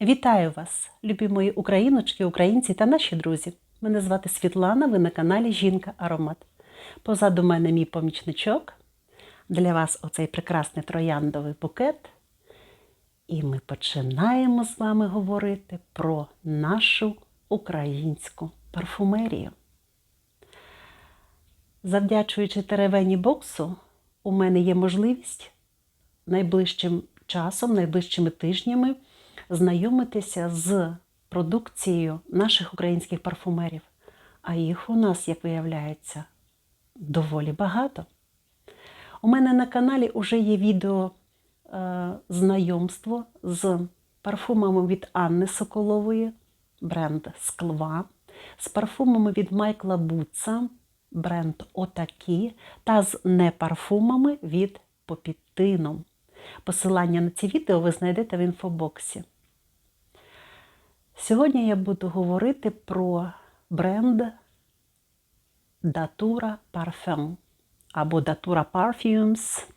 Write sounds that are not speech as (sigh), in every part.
Вітаю вас, любі мої україночки, українці та наші друзі. Мене звати Світлана, ви на каналі Жінка Аромат. Позаду мене мій помічничок. Для вас оцей прекрасний трояндовий букет. І ми починаємо з вами говорити про нашу українську парфумерію. Завдячуючи теревені боксу, у мене є можливість найближчим часом, найближчими тижнями знайомитися з продукцією наших українських парфумерів. А їх у нас, як виявляється, доволі багато. У мене на каналі вже є відео е, знайомство з парфумами від Анни Соколової, бренд Склва, з парфумами від Майкла Буца, бренд Отакі, та з непарфумами від Попітином. Посилання на ці відео ви знайдете в інфобоксі. Сьогодні я буду говорити про бренд Datura Parfum або Datura Parfums.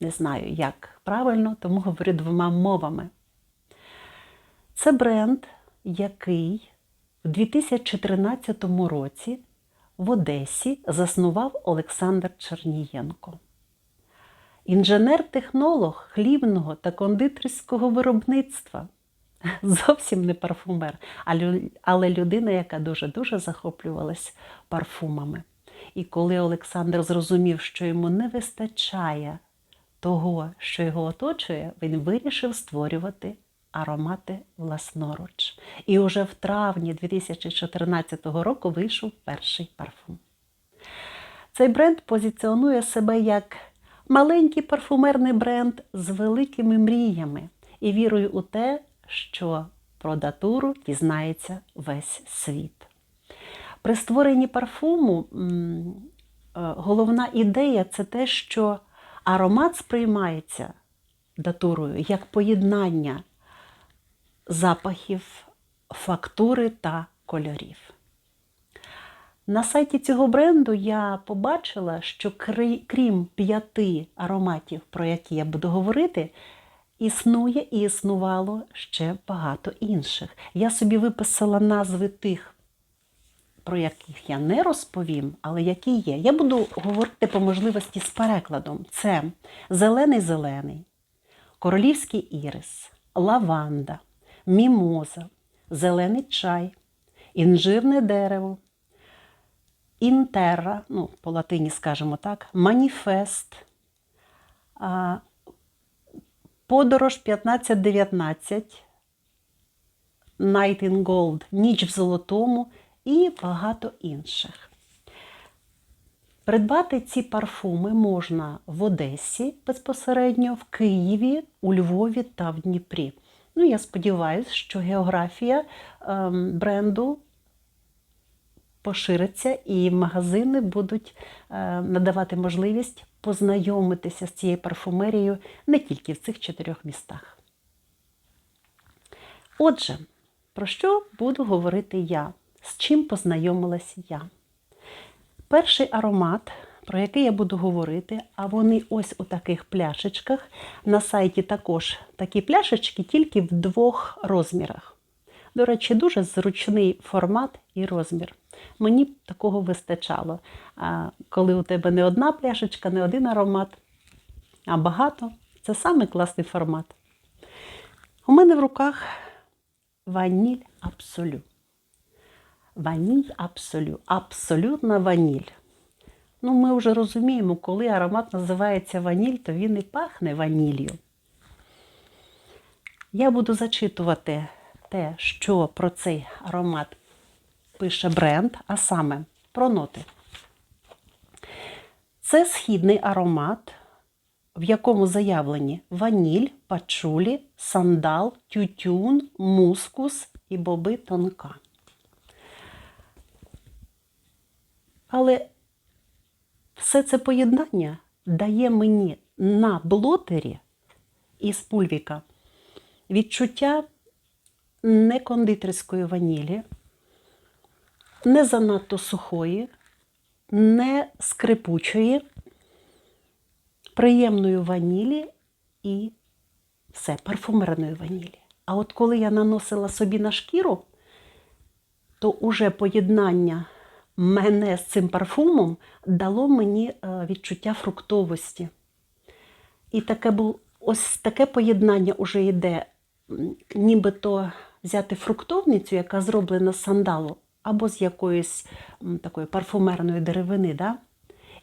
Не знаю, як правильно, тому говорю двома мовами. Це бренд, який в 2013 році в Одесі заснував Олександр Чернієнко. Інженер-технолог хлібного та кондитерського виробництва. (laughs) Зовсім не парфумер, але людина, яка дуже-дуже захоплювалась парфумами. І коли Олександр зрозумів, що йому не вистачає того, що його оточує, він вирішив створювати аромати власноруч. І уже в травні 2014 року вийшов перший парфум. Цей бренд позиціонує себе як маленький парфумерний бренд з великими мріями і вірою у те, що про датуру дізнається весь світ. При створенні парфуму головна ідея це те, що аромат сприймається датурою як поєднання запахів, фактури та кольорів. На сайті цього бренду я побачила, що крім п'яти ароматів, про які я буду говорити, існує і існувало ще багато інших. Я собі виписала назви тих, про яких я не розповім, але які є. Я буду говорити по можливості з перекладом: це зелений-зелений, королівський ірис, лаванда, мімоза, зелений чай, інжирне дерево. Інтерра, ну, по латині скажемо так, маніфест, подорож 1519, Night in Gold, Ніч в золотому і багато інших. Придбати ці парфуми можна в Одесі безпосередньо, в Києві, у Львові та в Дніпрі. Ну, я сподіваюся, що географія ем, бренду пошириться, і магазини будуть е, надавати можливість познайомитися з цією парфумерією не тільки в цих чотирьох містах. Отже, про що буду говорити я? З чим познайомилась я? Перший аромат, про який я буду говорити, а вони ось у таких пляшечках. На сайті також такі пляшечки, тільки в двох розмірах. До речі, дуже зручний формат і розмір. Мені такого вистачало. Коли у тебе не одна пляшечка, не один аромат, а багато це самий класний формат. У мене в руках ваніль абсолю. Ваніль абсолю. Абсолютна ваніль. Ну, ми вже розуміємо, коли аромат називається ваніль, то він і пахне ванілью. Я буду зачитувати те, що про цей аромат пише бренд, а саме про ноти. Це східний аромат, в якому заявлені ваніль, пачулі, сандал, тютюн, мускус і боби тонка. Але все це поєднання дає мені на блотері із пульвіка відчуття не кондитерської ванілі, не занадто сухої, не скрипучої, приємної ванілі і все, парфумерної ванілі. А от коли я наносила собі на шкіру, то уже поєднання мене з цим парфумом дало мені е, відчуття фруктовості. І таке бул, ось таке поєднання вже йде, нібито взяти фруктовницю, яка зроблена з сандалу, або з якоїсь такої парфумерної деревини. Да?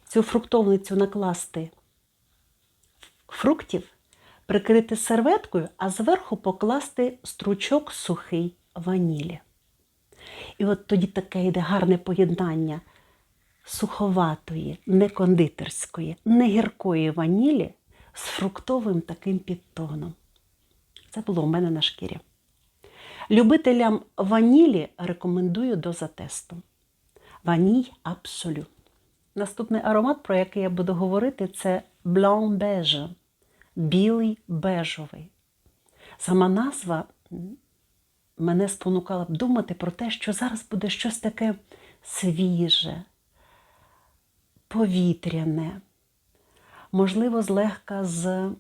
Цю фруктовницю накласти фруктів, прикрити серветкою, а зверху покласти стручок сухий ванілі. І от тоді таке йде гарне поєднання суховатої, не кондитерської, не гіркої ванілі з фруктовим таким підтоном. Це було у мене на шкірі. Любителям ванілі рекомендую до затесту. Ваній абсолют. Наступний аромат, про який я буду говорити, це Blanc Beige, білий бежовий. Сама назва мене спонукала б думати про те, що зараз буде щось таке свіже, повітряне, можливо, злегка з е,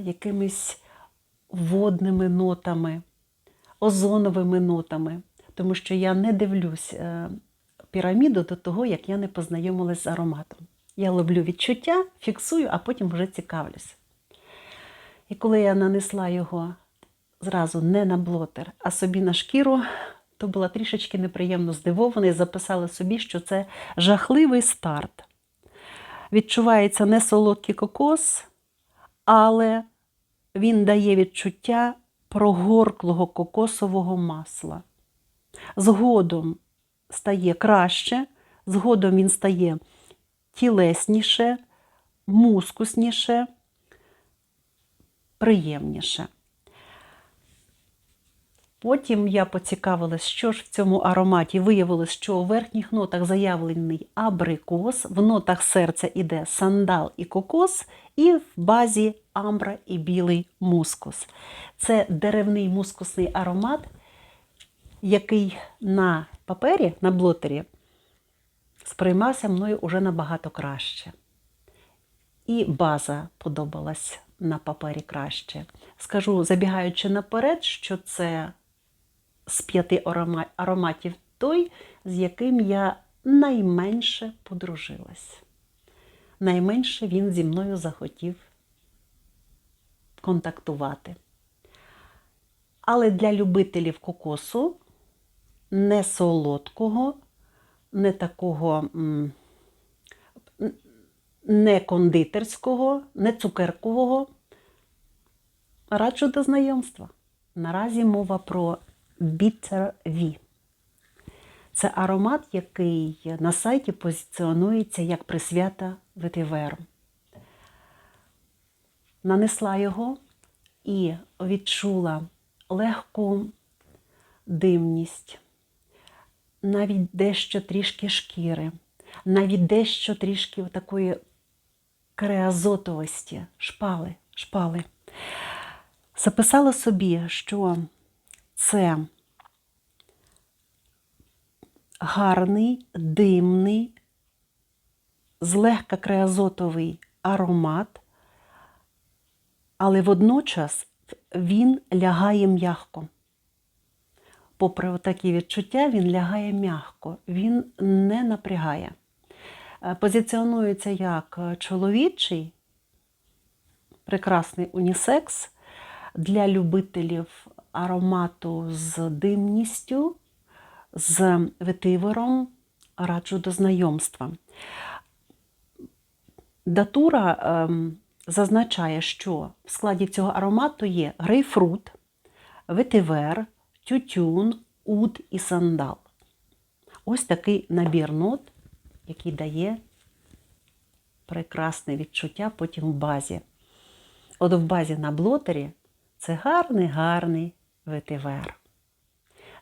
якимись водними нотами, озоновими нотами, тому що я не дивлюсь е, піраміду до того, як я не познайомилась з ароматом. Я ловлю відчуття, фіксую, а потім вже цікавлюсь. І коли я нанесла його зразу не на блотер, а собі на шкіру, то була трішечки неприємно здивована і записала собі, що це жахливий старт. Відчувається не солодкий кокос, але він дає відчуття прогорклого кокосового масла. Згодом стає краще, згодом він стає тілесніше, мускусніше, приємніше. Потім я поцікавилась, що ж в цьому ароматі. Виявилось, що у верхніх нотах заявлений абрикос, в нотах серця іде сандал і кокос, і в базі амбра і білий мускус. Це деревний мускусний аромат, який на папері, на блотері, сприймався мною уже набагато краще. І база подобалась на папері краще. Скажу, забігаючи наперед, що це з п'яти ароматів той, з яким я найменше подружилась. Найменше він зі мною захотів контактувати. Але для любителів кокосу не солодкого, не такого не кондитерського, не цукеркового. Раджу до знайомства. Наразі мова про Bitter V. Це аромат, який на сайті позиціонується як присвята ветиверу. Нанесла його і відчула легку димність, навіть дещо трішки шкіри, навіть дещо трішки такої креазотовості, шпали, шпали. Записала собі, що це гарний, димний, злегка креазотовий аромат, але водночас він лягає м'ягко. Попри такі відчуття, він лягає м'ягко, він не напрягає. Е, Позиціонується як чоловічий, прекрасний унісекс для любителів аромату з димністю, з ветивером раджу до знайомства. Датура ем, зазначає, що в складі цього аромату є грейпфрут, ветивер, тютюн, уд і сандал. Ось такий набір нот, який дає прекрасне відчуття потім в базі. От в базі на блотері це гарний, гарний ветивер.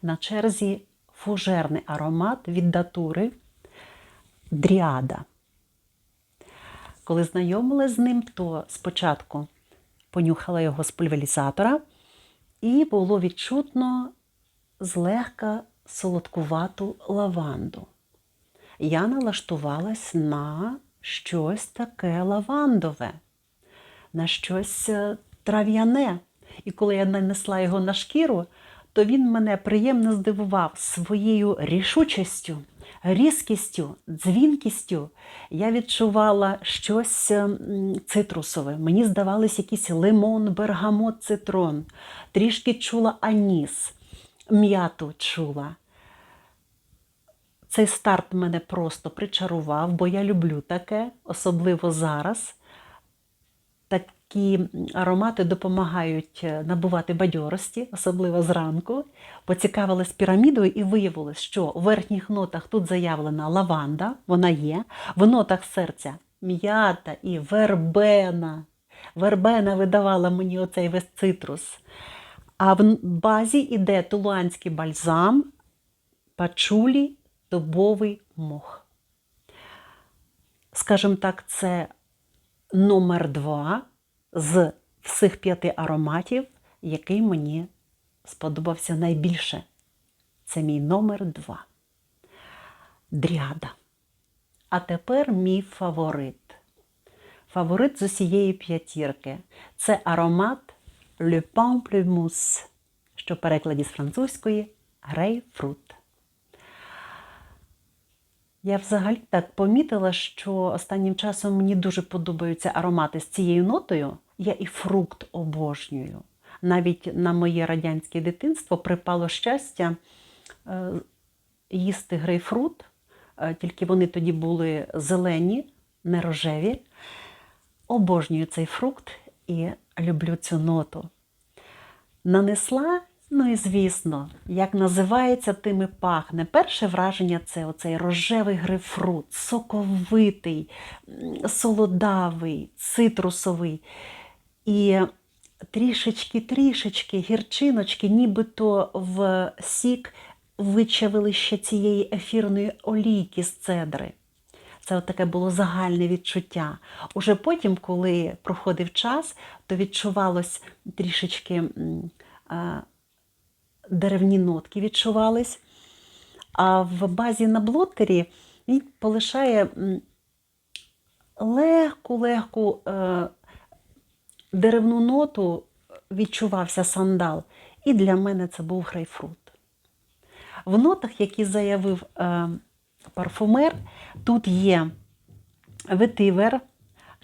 На черзі фужерний аромат від датури дріада. Коли знайомилась з ним, то спочатку понюхала його з пульверізатора, і було відчутно злегка солодкувату лаванду. Я налаштувалась на щось таке лавандове, на щось е, трав'яне. І коли я нанесла його на шкіру, то він мене приємно здивував своєю рішучістю, різкістю, дзвінкістю. Я відчувала щось ем, цитрусове. Мені здавалось якийсь лимон, бергамот, цитрон. Трішки чула аніс, м'яту чула. Цей старт мене просто причарував, бо я люблю таке, особливо зараз. Такі аромати допомагають е, набувати бадьорості, особливо зранку. Поцікавилась пірамідою і виявилось, що у верхніх нотах тут заявлена лаванда, вона є, в нотах серця м'ята і вербена. Вербена видавала мені оцей весь цитрус. А в базі йде тулуанський бальзам, пачулі, дубовий мох. Скажімо так, це номер два з всіх п'яти ароматів, який мені сподобався найбільше. Це мій номер два. Дріада. А тепер мій фаворит. Фаворит з усієї п'ятірки. Це аромат Le Pamplemousse, що в перекладі з французької грейпфрут. Я взагалі так помітила, що останнім часом мені дуже подобаються аромати з цією нотою. Я і фрукт обожнюю. Навіть на моє радянське дитинство припало щастя е, їсти грейпфрут, е, тільки вони тоді були зелені, не рожеві. Обожнюю цей фрукт і люблю цю ноту. Нанесла Ну і звісно, як називається, тим і пахне. Перше враження це оцей рожевий грейпфрут, соковитий, солодавий, цитрусовий. І трішечки-трішечки гірчиночки, нібито в сік вичавили ще цієї ефірної олійки з цедри. Це таке було загальне відчуття. Уже потім, коли проходив час, то відчувалось трішечки. Деревні нотки відчувались. А в базі на блотері він полишає легку-легку е, деревну ноту, відчувався сандал. І для мене це був грейпфрут. В нотах, які заявив е, парфумер, тут є ветивер,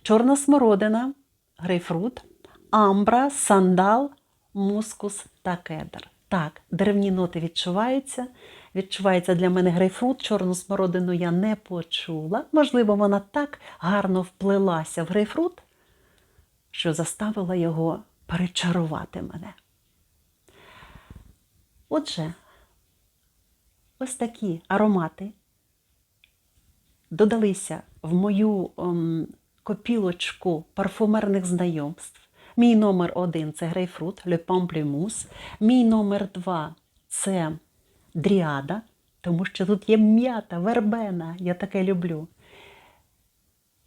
чорна смородина, грейпфрут, амбра, сандал, мускус та кедр. Так, деревні ноти відчуваються. Відчувається для мене грейпфрут, чорну смородину я не почула. Можливо, вона так гарно вплилася в грейпфрут, що заставила його перечарувати мене. Отже, ось такі аромати додалися в мою ем, копілочку парфумерних знайомств. Мій номер один це грейпфрут, Le Pamplemousse. Мій номер два це дріада, тому що тут є м'ята, вербена, я таке люблю.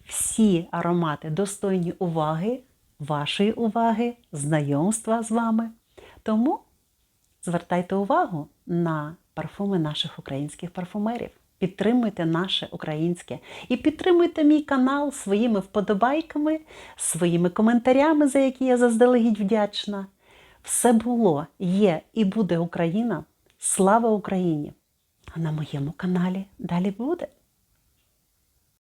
Всі аромати достойні уваги, вашої уваги, знайомства з вами. Тому звертайте увагу на парфуми наших українських парфумерів. Підтримуйте наше українське і підтримуйте мій канал своїми вподобайками, своїми коментарями, за які я заздалегідь вдячна. Все було, є і буде Україна. Слава Україні! А на моєму каналі далі буде.